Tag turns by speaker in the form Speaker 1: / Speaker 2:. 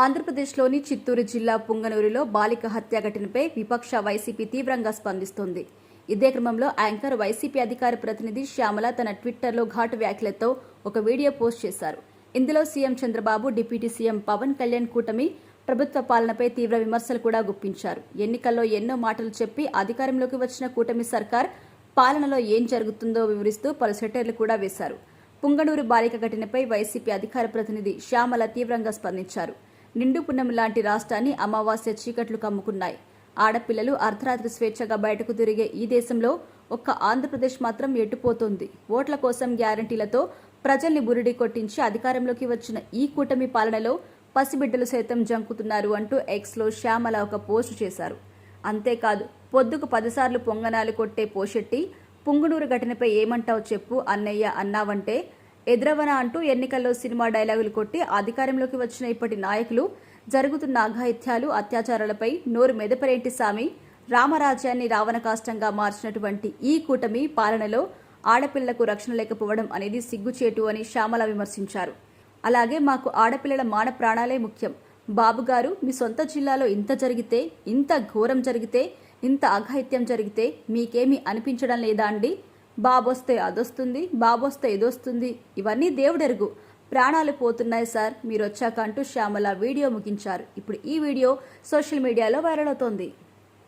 Speaker 1: ఆంధ్రప్రదేశ్లోని చిత్తూరు జిల్లా పుంగనూరులో బాలిక హత్య ఘటనపై విపక్ష వైసీపీ తీవ్రంగా స్పందిస్తోంది. ఇదే క్రమంలో యాంకర్ వైసీపీ అధికార ప్రతినిధి శ్యామల తన ట్విట్టర్లో ఘాటు వ్యాఖ్యలతో ఒక వీడియో పోస్ట్ చేశారు. ఇందులో CM Chandrababu deputy CM Pawan Kalyan కూటమి ప్రభుత్వ పాలనపై తీవ్ర విమర్శలు కూడా గుప్పించారు. ఎన్నికల్లో ఎన్నో మాటలు చెప్పి అధికారంలోకి వచ్చిన కూటమి సర్కార్ పాలనలో ఏం జరుగుతుందో వివరిస్తూ పలు సెటర్లు కూడా వేశారు. పుంగనూరు బాలిక ఘటనపై వైసీపీ అధికార ప్రతినిధి శ్యామల తీవ్రంగా స్పందించారు. నిండు పున్నం లాంటి రాష్ట్రాన్ని అమావాస్య చీకట్లు కమ్ముకున్నాయి. ఆడపిల్లలు అర్ధరాత్రి స్వేచ్ఛగా బయటకు తిరిగే ఈ దేశంలో ఒక్క ఆంధ్రప్రదేశ్ మాత్రం ఎట్టుపోతోంది ఓట్ల కోసం గ్యారంటీలతో ప్రజల్ని బురిడి కొట్టించి అధికారంలోకి వచ్చిన ఈ కూటమి పాలనలో పసిబిడ్డలు సైతం జంకుతున్నారు అంటూ ఎక్స్లో శ్యామల ఒక పోస్టు చేశారు. అంతేకాదు పొద్దుకు పదిసార్లు పొంగనాలు కొట్టే పోషెట్టి పుంగునూరు ఘటనపై ఏమంటావు చెప్పు అన్నయ్య అన్నావంటే ఎదురవన అంటూ ఎన్నికల్లో సినిమా డైలాగులు కొట్టి అధికారంలోకి వచ్చిన ఇప్పటి నాయకులు జరుగుతున్న అఘాయిత్యాలు అత్యాచారాలపై నోరు మెదపరేంటి సామి? రామరాజ్యాన్ని రావణ కాష్టంగా మార్చినటువంటి ఈ కూటమి పాలనలో ఆడపిల్లకు రక్షణ లేకపోవడం అనేది సిగ్గుచేటు అని శ్యామల విమర్శించారు. అలాగే మాకు ఆడపిల్లల మాన ప్రాణాలే ముఖ్యం. బాబుగారు మీ సొంత జిల్లాలో ఇంత జరిగితే ఇంత ఘోరం జరిగితే ఇంత అఘాయిత్యం జరిగితే మీకేమీ అనిపించడం లేదా అండి? బాబొస్తే అదొస్తుంది బాబొస్తే ఇదొస్తుంది. ఇవన్నీ దేవుడెరుగు. ప్రాణాలు పోతున్నాయి సార్. మీరు వచ్చాక అంటూ శ్యామల వీడియో ముగించారు. ఇప్పుడు ఈ వీడియో సోషల్ మీడియాలో వైరల్ అవుతోంది.